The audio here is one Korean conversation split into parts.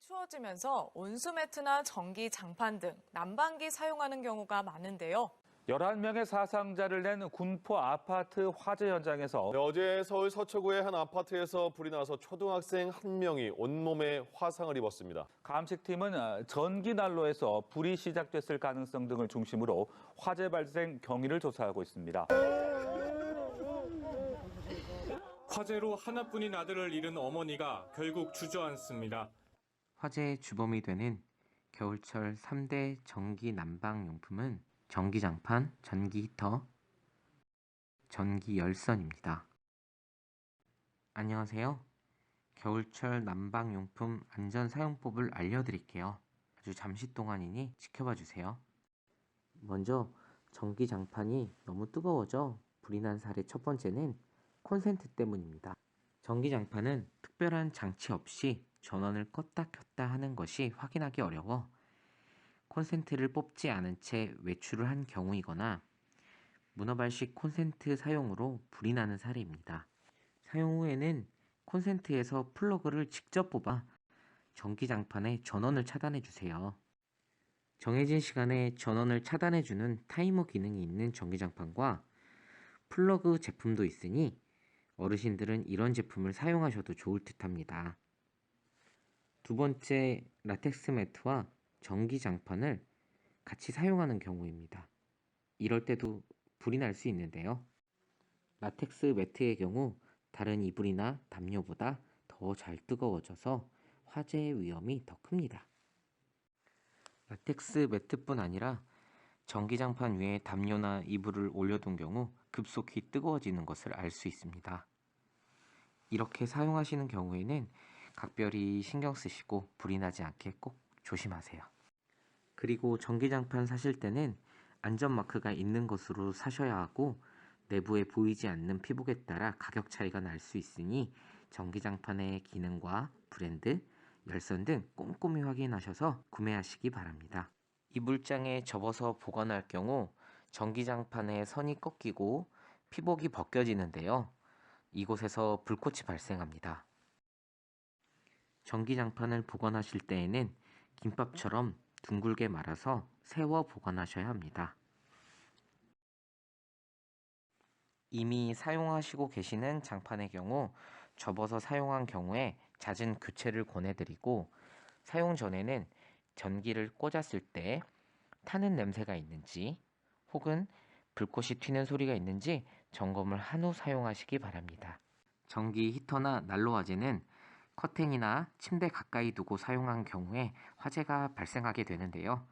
추워지면서 온수 매트나 전기 장판 등 난방기 사용하는 경우가 많은데요. 11명의 사상자를 낸 군포 아파트 화재 현장에서 네, 어제 서울 서초구의 한 아파트에서 불이 나서 초등학생 한 명이 온몸에 화상을 입었습니다. 감식팀은 어, 전기 난로에서 불이 시작됐을 가능성 등을 중심으로 화재 발생 경위를 조사하고 있습니다. 화재로 하나뿐인 아들을 잃은 어머니가 결국 주저앉습니다. 화재의 주범이 되는 겨울철 3대 전기 난방 용품은 전기장판, 전기 히터, 전기 열선입니다. 안녕하세요. 겨울철 난방 용품 안전 사용법을 알려드릴게요. 아주 잠시 동안이니 지켜봐 주세요. 먼저 전기장판이 너무 뜨거워져 불이 난 사례 첫 번째는 콘센트 때문입니다. 전기장판은 특별한 장치 없이 전원을 껐다 켰다 하는 것이 확인하기 어려워 콘센트를 뽑지 않은 채 외출을 한 경우이거나 문어발식 콘센트 사용으로 불이 나는 사례입니다. 사용 후에는 콘센트에서 플러그를 직접 뽑아 전기장판의 전원을 차단해 주세요. 정해진 시간에 전원을 차단해 주는 타이머 기능이 있는 전기장판과 플러그 제품도 있으니 어르신들은 이런 제품을 사용하셔도 좋을 듯 합니다. 두 번째, 라텍스 매트와 전기 장판을 같이 사용하는 경우입니다. 이럴 때도 불이 날 수 있는데요. 라텍스 매트의 경우 다른 이불이나 담요보다 더 잘 뜨거워져서 화재의 위험이 더 큽니다. 라텍스 매트뿐 아니라 전기장판 위에 담요나 이불을 올려둔 경우 급속히 뜨거워지는 것을 알 수 있습니다. 이렇게 사용하시는 경우에는 각별히 신경 쓰시고 불이 나지 않게 꼭 조심하세요. 그리고 전기장판 사실 때는 안전마크가 있는 것으로 사셔야 하고 내부에 보이지 않는 피복에 따라 가격 차이가 날 수 있으니 전기장판의 기능과 브랜드, 열선 등 꼼꼼히 확인하셔서 구매하시기 바랍니다. 이불장에 접어서 보관할 경우 전기장판의 선이 꺾이고 피복이 벗겨지는데요. 이곳에서 불꽃이 발생합니다. 전기장판을 보관하실 때에는 김밥처럼 둥글게 말아서 세워 보관하셔야 합니다. 이미 사용하시고 계시는 장판의 경우 접어서 사용한 경우에 잦은 교체를 권해드리고 사용 전에는 전기를 꽂았을 때 타는 냄새가 있는지 혹은 불꽃이 튀는 소리가 있는지 점검을 한 후 사용하시기 바랍니다. 전기 히터나 난로 화재는 커튼이나 침대 가까이 두고 사용한 경우에 화재가 발생하게 되는데요.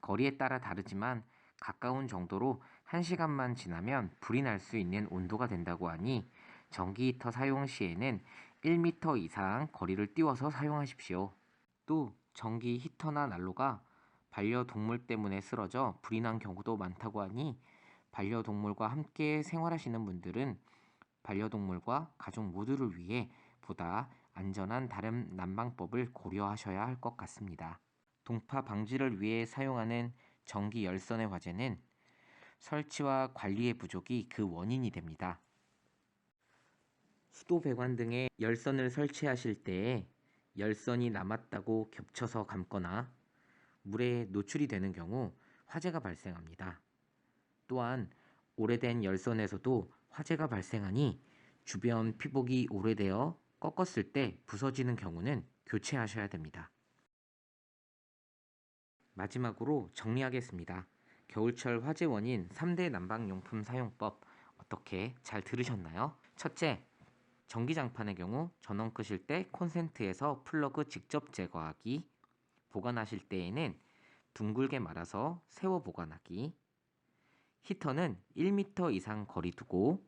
거리에 따라 다르지만 가까운 정도로 1시간만 지나면 불이 날 수 있는 온도가 된다고 하니 전기 히터 사용 시에는 1m 이상 거리를 띄워서 사용하십시오. 또 전기 히터나 난로가 반려동물 때문에 쓰러져 불이 난 경우도 많다고 하니 반려동물과 함께 생활하시는 분들은 반려동물과 가족 모두를 위해 보다 안전한 다른 난방법을 고려하셔야 할 것 같습니다. 동파 방지를 위해 사용하는 전기 열선의 화재는 설치와 관리의 부족이 그 원인이 됩니다. 수도 배관 등에 열선을 설치하실 때에 열선이 남았다고 겹쳐서 감거나 물에 노출이 되는 경우 화재가 발생합니다. 또한 오래된 열선에서도 화재가 발생하니 주변 피복이 오래되어 꺾었을 때 부서지는 경우는 교체하셔야 됩니다. 마지막으로 정리하겠습니다. 겨울철 화재 원인 3대 난방용품 사용법 어떻게 잘 들으셨나요? 첫째, 전기장판의 경우 전원 끄실 때 콘센트에서 플러그 직접 제거하기 보관하실 때에는 둥글게 말아서 세워 보관하기 히터는 1m 이상 거리 두고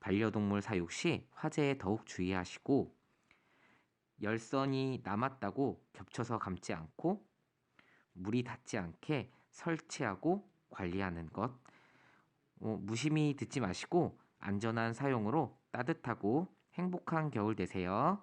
반려동물 사육 시 화재에 더욱 주의하시고 열선이 남았다고 겹쳐서 감지 않고 물이 닿지 않게 설치하고 관리하는 것 어, 무심히 듣지 마시고 안전한 사용으로 따뜻하고 행복한 겨울 되세요.